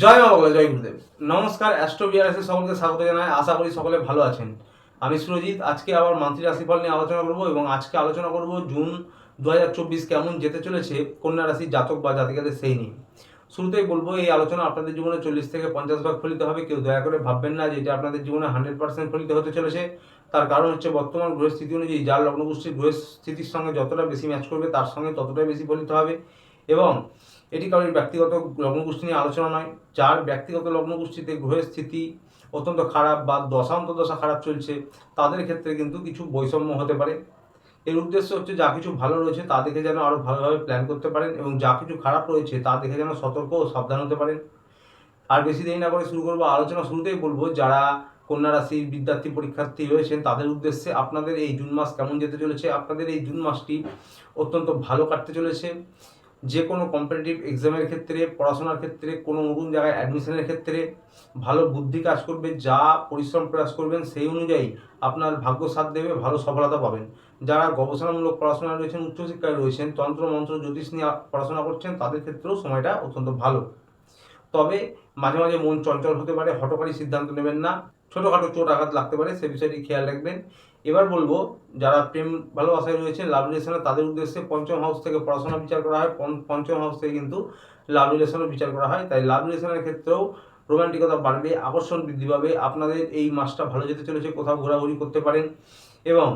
জয় বাবা জয় গুরুদেব। নমস্কার অ্যাস্ট্রো বিআরএসের সকলকে স্বাগত জানাই। আশা করি সকলে ভালো আছেন। আমি সুরজিৎ। আজকে আবার মান্থলি রাশিফল নিয়ে আলোচনা করব এবং আজকে আলোচনা করব জুন দু হাজার চব্বিশ কেমন যেতে চলেছে কন্যা রাশির জাতক বা জাতিকাদের সেই নিয়ে। শুরুতেই বলব, এই আলোচনা আপনাদের জীবনে চল্লিশ থেকে পঞ্চাশ ভাগ ফলিত হবে। কেউ দয়া করে ভাববেন না যে এটা আপনাদের জীবনে হান্ড্রেড পার্সেন্ট ফলিত হতে চলেছে। তার কারণ হচ্ছে বর্তমান গ্রহের স্থিতি অনুযায়ী যার লগ্নগোষ্ঠীর গ্রহের স্থিতির সঙ্গে যতটা বেশি ম্যাচ করবে, তার সঙ্গে ততটাই বেশি ফলিত হবে। এবং এটি কারোর ব্যক্তিগত লগ্নগোষ্ঠী নিয়ে আলোচনা নয়। যার ব্যক্তিগত লগ্নগোষ্ঠীতে গ্রহের স্থিতি অত্যন্ত খারাপ বা দশান্ত দশা খারাপ চলছে, তাদের ক্ষেত্রে কিন্তু কিছু বৈষম্য হতে পারে। এর উদ্দেশ্য হচ্ছে যা কিছু ভালো রয়েছে তা দেখে যেন আরও ভালোভাবে প্ল্যান করতে পারেন এবং যা কিছু খারাপ রয়েছে তা দেখে যেন সতর্ক ও সাবধান হতে পারেন। আর বেশি দেরি না করে শুরু করব আলোচনা শুরুতেই বলব, যারা কন্যা রাশির বিদ্যার্থী পরীক্ষার্থী রয়েছেন, তাদের উদ্দেশ্যে আপনাদের এই জুন মাস কেমন যেতে চলেছে? আপনাদের এই জুন মাসটি অত্যন্ত ভালো কাটতে চলেছে। যে কোনো কম্পিটিটিভ এক্সামের ক্ষেত্রে, পড়াশোনার ক্ষেত্রে, কোনো নতুন জায়গায় অ্যাডমিশনের ক্ষেত্রে ভালো বুদ্ধি কাজ করবে, যা পরিশ্রম প্রয়াস করবেন সেই অনুযায়ী আপনার ভাগ্য সাথ দেবে, ভালো সফলতা পাবেন। যারা গবেষণামূলক পড়াশোনা রয়েছেন, উচ্চশিক্ষায় রয়েছেন তন্ত্র মন্ত্র জ্যোতিষ নিয়ে পড়াশোনা করছেন, তাদের ক্ষেত্রেও সময়টা অত্যন্ত ভালো। তবে মাঝে মাঝে মন চঞ্চল হতে পারে হটকারী সিদ্ধান্ত নেবেন না, ছোটোখাটো চোট আঘাত লাগতে পারে, সে বিষয়টি খেয়াল রাখবেন। এবার বলব, যারা প্রেম ভালোবাসায় রয়েছেন, লাভ রিলেশনে, তাদের উদ্দেশ্যে পঞ্চম হাউস থেকে পড়াশোনা বিচার করা হয়। পঞ্চম হাউস থেকে কিন্তু লাভ রিলেশনও বিচার করা হয়। তাই লাভ রিলেশনের ক্ষেত্রেও রোমান্টিকতা বাড়বে, আকর্ষণ বৃদ্ধি পাবে। আপনাদের এই মাসটা ভালো যেতে চলেছে, কোথাও ঘোরাঘুরি করতে পারেন। এবং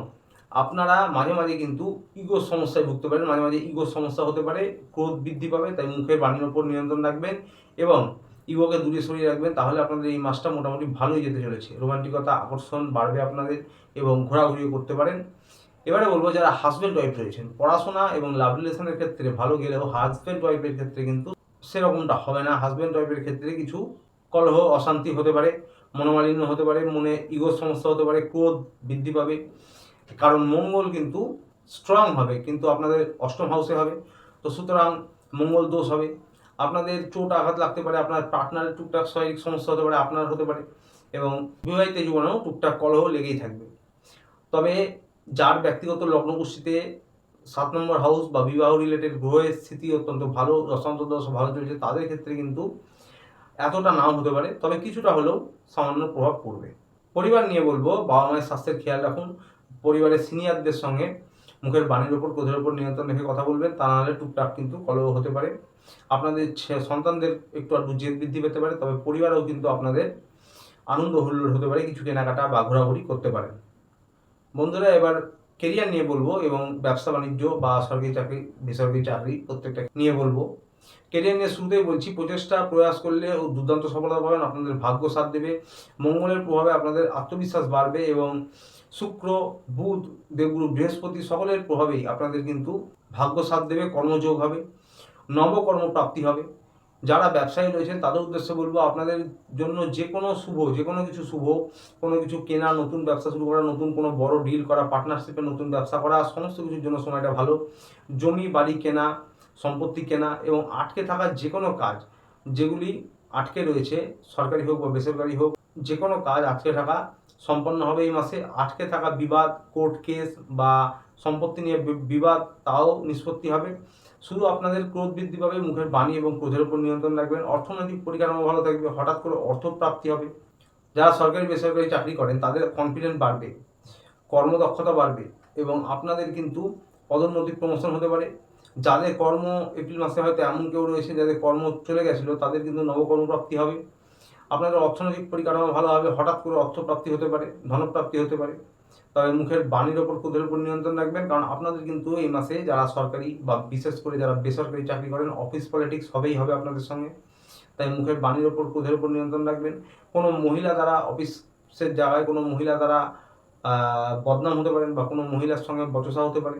আপনারা মাঝে মাঝে কিন্তু ইগোর সমস্যায় ভুগতে পারেন। মাঝে মাঝে ইগোর সমস্যা হতে পারে, ক্রোধ বৃদ্ধি পাবে, তাই মুখের বাণীর ওপর নিয়ন্ত্রণ রাখবেন এবং ইগোকে দূরে সরিয়ে রাখবেন, তাহলে আপনাদের এই মাসটা মোটামুটি ভালোই যেতে চলেছে। রোমান্টিকতা, আকর্ষণ বাড়বে আপনাদের এবং ঘোরাঘুরিও করতে পারেন। এবারে বলব যারা হাজব্যান্ড ওয়াইফ রয়েছেন, পড়াশোনা এবং লাভ রিলেশনের ক্ষেত্রে ভালো গেলেও হাজব্যান্ড ওয়াইফের ক্ষেত্রে কিন্তু সেরকমটা হবে না। হাজব্যান্ড ওয়াইফের ক্ষেত্রে কিছু কলহ, অশান্তি হতে পারে, মনোমালিন্য হতে পারে, মনে ইগোর সমস্যা হতে পারে, ক্রোধ বৃদ্ধি পাবে। কারণ মঙ্গল কিন্তু স্ট্রং হবে, কিন্তু আপনাদের অষ্টম হাউসে হবে। তো সুতরাং মঙ্গল দোষ হবে। আপনাদের চোট আঘাত লাগতে পারে, আপনার পার্টনারের টুকটাক শারীরিক সমস্যা হতে পারে, আপনার হতে পারে এবং বিবাহিত জীবনেও টুকটাক কলহ লেগেই থাকবে। তবে যার ব্যক্তিগত লগ্নকুষ্ঠিতে সাত নম্বর হাউস বা বিবাহ রিলেটেড গ্রহের স্থিতি অত্যন্ত ভালো দশ ভালো চলছে, তাদের ক্ষেত্রে কিন্তু এতটা নাও হতে পারে। তবে কিছুটা হলেও সামান্য প্রভাব পড়বে। পরিবার নিয়ে বলব বাবা মায়ের স্বাস্থ্যের খেয়াল রাখুন। পরিবারের সিনিয়রদের সঙ্গে মুখের বাণীর ওপর ক্রোধের ওপর নিয়ন্ত্রণ রেখে কথা বলবেন, তা নাহলে টুকটাক কিন্তু কলহ হতে পারে। আপনাদের সন্তানদের একটু আধটু জেদ বৃদ্ধি পেতে পারে, তবে পরিবারেও কিন্তু আপনাদের আনন্দ হুল্লোড় হতে পারে, কিছু কেনাকাটা বা ঘোরাঘুরি করতে পারেন। বন্ধুরা, এবার কেরিয়ার নিয়ে বলব এবং ব্যবসা বাণিজ্য বা সরকারি চাকরি, বেসরকারি চাকরি প্রত্যেকটা নিয়ে বলব। কেরিয়ার নিয়ে শুরুতেই বলছি, প্রচেষ্টা, প্রয়াস করলে ও দুর্দান্ত সফলতা পাবেন, আপনাদের ভাগ্য সাথ দেবে, মঙ্গলের প্রভাবে আপনাদের আত্মবিশ্বাস বাড়বে এবং শুক্র, বুধ, দেবগুরু, বৃহস্পতি সকলের প্রভাবেই আপনাদের কিন্তু ভাগ্য সাথ দেবে, কর্মযোগ হবে, নবকর্ম প্রাপ্তি হবে। যারা ব্যবসায়ী রয়েছেন, তাদের উদ্দেশ্যে বলব, আপনাদের জন্য যে কোনো শুভ, যে কোনো কিছু শুভ, কোনো কিছু কেনা, নতুন ব্যবসা শুরু করা, নতুন কোনো বড় ডিল করা পার্টনারশিপে নতুন ব্যবসা করা, সমস্ত কিছুর জন্য সময়টা ভালো। জমি, বাড়ি কেনা, সম্পত্তি কেনা এবং আটকে থাকা যে কোনো কাজ, যেগুলি আটকে রয়েছে, সরকারি হোক বা বেসরকারি হোক, যে কোনো কাজ আটকে থাকা সম্পন্ন হবে এই মাসে। আটকে থাকা বিবাদ, কোর্ট কেস বা সম্পত্তি নিয়ে বিবাদ, তাও নিষ্পত্তি হবে। শুধু আপনাদের ক্রোধ বৃদ্ধি পাবে, মুখের বাণী এবং ক্রোধের উপর নিয়ন্ত্রণ রাখবেন। অর্থনৈতিক পরিকাঠামো ভালো থাকবে, হঠাৎ করে অর্থ প্রাপ্তি হবে। যারা সরকারি বেসরকারি চাকরি করেন, তাদের কনফিডেন্স বাড়বে, কর্মদক্ষতা বাড়বে এবং আপনাদের কিন্তু পদোন্নতি প্রমোশন হতে পারে। যাদের কর্ম এপ্রিল মাসে হয়তো এমন কেউ রয়েছে, যাদের কর্ম চলে গেছিল, তাদের কিন্তু নবকর্মপ্রাপ্তি হবে। আপনাদের অর্থনৈতিক পরিকাঠামো ভালো হবে হঠাৎ করে অর্থপ্রাপ্তি হতে পারে, ধনপ্রাপ্তি হতে পারে। তবে মুখের বাণীর ওপর ক্রোধের উপর নিয়ন্ত্রণ রাখবেন, কারণ আপনাদের কিন্তু এই মাসে যারা সরকারি বা বিশেষ করে যারা বেসরকারি চাকরি করেন অফিস পলিটিক্স হবেই হবে আপনাদের সঙ্গে। তাই মুখের বাণীর ওপর ক্রোধের উপর নিয়ন্ত্রণ রাখবেন। কোনো মহিলা দ্বারা অফিসের জায়গায় কোনো মহিলা দ্বারা বদনাম হতে পারেন বা কোনো মহিলার সঙ্গে বচসা হতে পারে।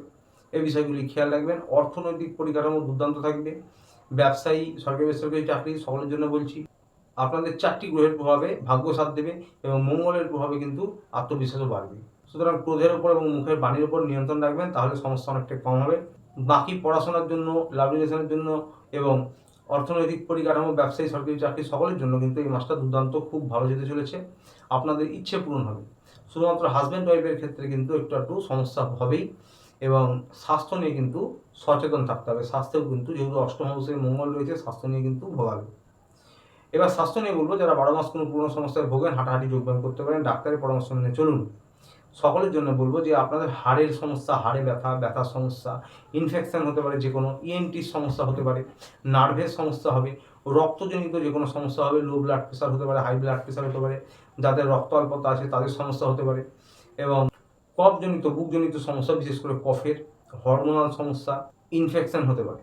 এই বিষয়গুলি খেয়াল রাখবেন। অর্থনৈতিক পরিকাঠামো দুর্দান্ত থাকবে। ব্যবসায়ী সরকারি বেসরকারি চাকরি সকলের জন্য বলছি। আপনাদের চারটি গ্রহের প্রভাবে ভাগ্য সাথ দেবে এবং মঙ্গলের প্রভাবে কিন্তু আত্মবিশ্বাসও বাড়বে। সুতরাং ক্রোধের ওপর এবং মুখের বাণীর ওপর নিয়ন্ত্রণ রাখবেন, তাহলে সমস্যা অনেকটা কম হবে। বাকি পড়াশোনার জন্য, লাভ রিলেশনের জন্য এবং অর্থনৈতিক পরিকাঠামো, ব্যবসায়ী, সরকারি চাকরি সকলের জন্য কিন্তু এই মাসটা দুর্দান্ত, খুব ভালো যেতে চলেছে। আপনাদের ইচ্ছে পূরণ হবে। শুধুমাত্র হাজব্যান্ড ওয়াইফের ক্ষেত্রে কিন্তু একটু একটু সমস্যা হবেই এবং স্বাস্থ্য নিয়ে কিন্তু সচেতন থাকতে হবে। স্বাস্থ্যেও কিন্তু যেহেতু অষ্টম হাউসে মঙ্গল রয়েছে, স্বাস্থ্য নিয়ে কিন্তু ভোগাবে। এবার স্বাস্থ্য নিয়ে বলব, যারা বারো মাস কোনো পুরনো সমস্যায় ভোগেন, হাঁটাহাঁটি, যোগব্যায়াম করতে পারেন, ডাক্তারের পরামর্শ মেনে চলুন। সকলের জন্য বলব যে আপনাদের হাড়ের সমস্যা, হাড়ে ব্যথা ব্যথার সমস্যা ইনফেকশান হতে পারে, যে কোনো ইএনটির সমস্যা হতে পারে, নার্ভের সমস্যা হবে, রক্তজনিত যে কোনো সমস্যা হবে লো ব্লাড প্রেশার হতে পারে হাই ব্লাড প্রেশার হতে পারে, যাদের রক্ত অল্পতা আছে তাদের সমস্যা হতে পারে এবং কফজনিত, বুকজনিত সমস্যা, বিশেষ করে কফের হরমোনাল সমস্যা ইনফেকশান হতে পারে।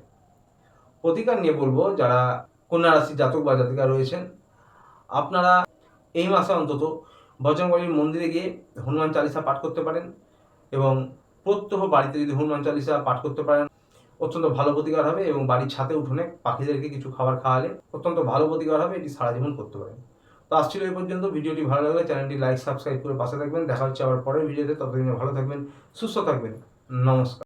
প্রতিকার নিয়ে বলব, যারা কন্যা রাশি জাতক বা জাতিকা রয়েছেন। আপনারা এই মাসে অন্তত বজরংবলীর মন্দিরে গিয়ে হনুমান চালিসা পাঠ করতে পারেন এবং প্রত্যহ বাড়িতে যদি হনুমান চালিসা পাঠ করতে পারেন, অত্যন্ত ভালো প্রতিকার হবে এবং বাড়ির ছাদে উঠোনে পাখিদেরকে কিছু খাবার খাওয়ালে অত্যন্ত ভালো প্রতিকার হবে, এটি সারা জীবন করতে পারেন। তো আসছিল এই পর্যন্ত, ভিডিওটি ভালো লাগলে চ্যানেলটি লাইক, সাবস্ক্রাইব করে পাশে থাকবেন। দেখা হচ্ছে আবার পরের ভিডিওতে, ততদিনে ভালো থাকবেন, সুস্থ থাকবেন। নমস্কার।